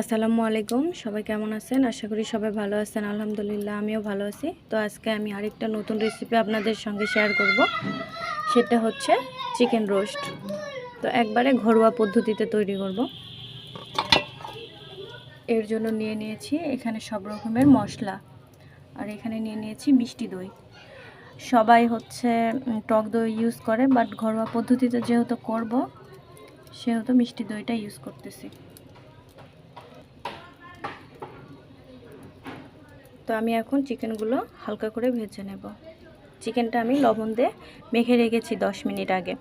আসসালামু আলাইকুম। সবাই কেমন আছেন? আশা করি সবাই ভালো আছেন। আলহামদুলিল্লাহ, আমিও ভালো আছি। তো আজকে আমি আরেকটা নতুন রেসিপি আপনাদের সঙ্গে শেয়ার করব। সেটা হচ্ছে চিকেন রোস্ট তো একবারে ঘরোয়া পদ্ধতিতে তৈরি করব। এর জন্য নিয়ে নিয়েছি এখানে সব রকমের মশলা। আর এখানে নিয়ে নিয়েছি মিষ্টি দই। সবাই হচ্ছে টক দই ইউজ করে বাট ঘরোয়া পদ্ধতিতে যেহেতু করব, সেহেতু মিষ্টি দইটা ইউজ করতেছি। আমি এখন চিকেনগুলো হালকা করে ভেজে নেব। চিকেনটা আমি লবণ দিয়ে মেখে রেখেছি দশ মিনিট আগে।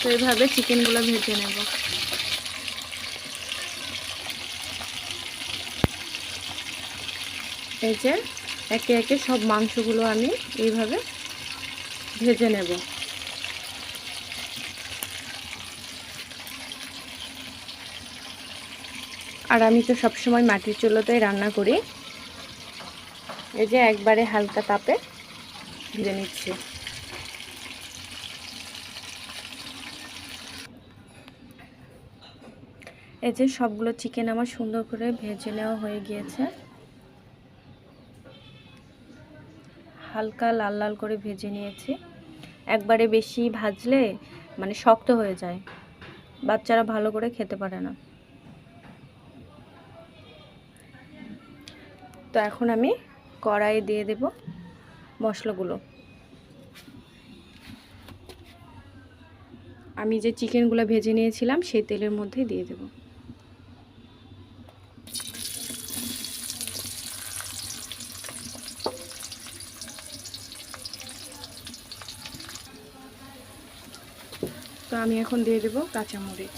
তো এইভাবে চিকেনগুলো ভেজে নেব। এই যে একে একে সব মাংসগুলো আমি এইভাবে ভেজে নেব। আর আমি তো সবসময় মাটির চুলোতেই রান্না করি। এই যে একবারে হালকা তাপে ভেজে নিচ্ছি। এই যে সবগুলো চিকেন আমার সুন্দর করে ভেজে নেওয়া হয়ে গিয়েছে। হালকা লাল লাল করে ভেজে নিয়েছি। একবারে বেশি ভাজলে মানে শক্ত হয়ে যায়। বাচ্চারা ভালো করে খেতে পারে না। তো এখন আমি কড়াইয়ে দিয়ে দেব মশলাগুলো। আমি যে চিকেনগুলো ভেজে নিয়েছিলাম, সেই তেলের মধ্যেই দিয়ে দেবো। তো আমি এখন দিয়ে দেবো কাঁচামরিচ।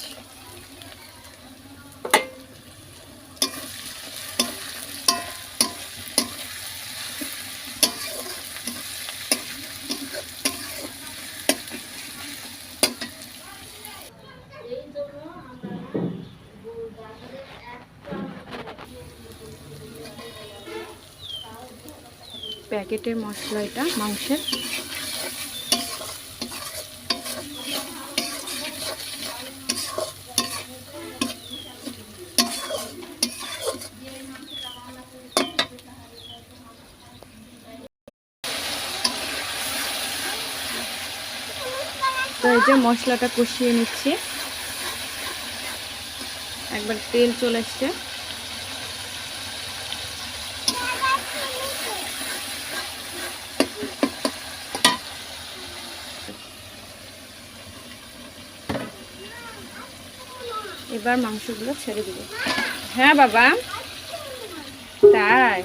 প্যাকেটের মশলা এটা মাংসের। তো এই যে মশলাটা কষিয়ে নিচ্ছি। একবার তেল চলে আসছে। এবার মাংসগুলো ছেড়ে দিব। হ্যাঁ বাবা। তাই।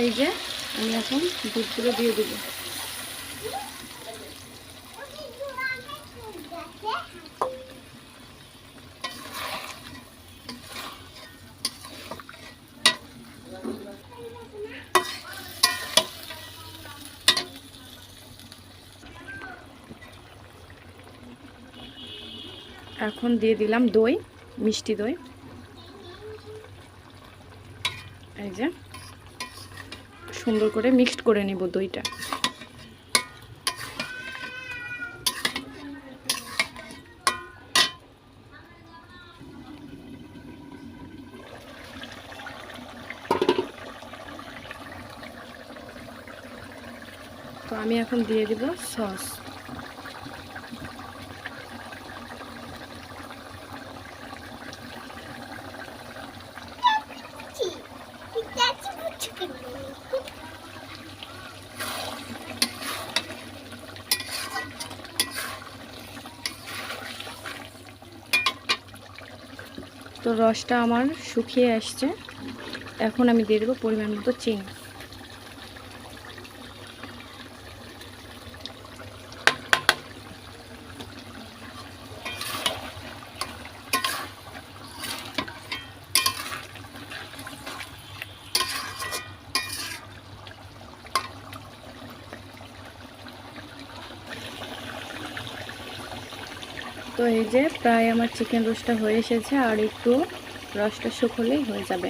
এই যে আমি এখন দুধগুলো দিয়ে দেবো। এখন দিয়ে দিলাম দই, মিষ্টি দই। এই যে সুন্দর করে মিক্সড করে নিব দইটা। তো আমি এখন দিয়ে দিব সস। তো রসটা আমার শুকিয়ে আসছে। এখন আমি দিয়ে দেবো পরিমাণ মতো চিনি। তো এই যে প্রায় আমার চিকেন রোস্টটা হয়ে এসেছে আর একটু রসটা শুকলেই হয়ে যাবে।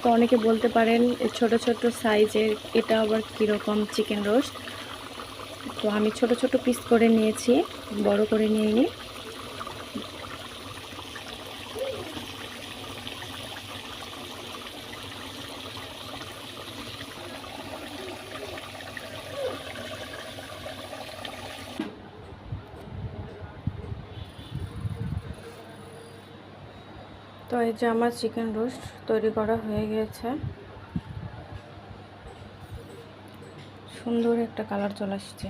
তো অনেকে বলতে পারেন ছোট ছোট সাইজের এটা আবার কীরকম চিকেন রোস্ট। তো আমি ছোট ছোট পিস করে নিয়েছি, বড় করে নিইনি তো এই যে আমার চিকেন রোস্ট তৈরি করা হয়ে গিয়েছে সুন্দর একটা কালার চলে আসছে।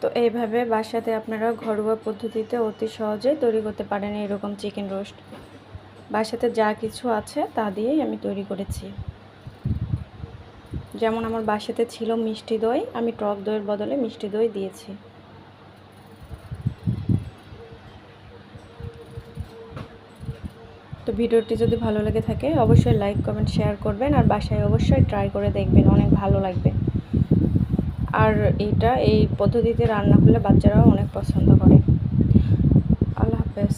তো এইভাবে বাসাতে আপনারা ঘরোয়া পদ্ধতিতে অতি সহজে তৈরি করতে পারেন এরকম চিকেন রোস্ট। বাসাতে যা কিছু আছে তা দিয়েই আমি তৈরি করেছি। যেমন আমার বাসাতে ছিল মিষ্টি দই, আমি টক দইয়ের বদলে মিষ্টি দই দিয়েছি। ভিডিওটি যদি ভালো লেগে থাকে, অবশ্যই লাইক কমেন্ট শেয়ার করবেন আর বাসায় অবশ্যই ট্রাই করে দেখবেন, অনেক ভালো লাগবে। আর এইটা এই পদ্ধতিতে রান্না করলে বাচ্চারাও অনেক পছন্দ করে। আল্লাহ হাফেজ।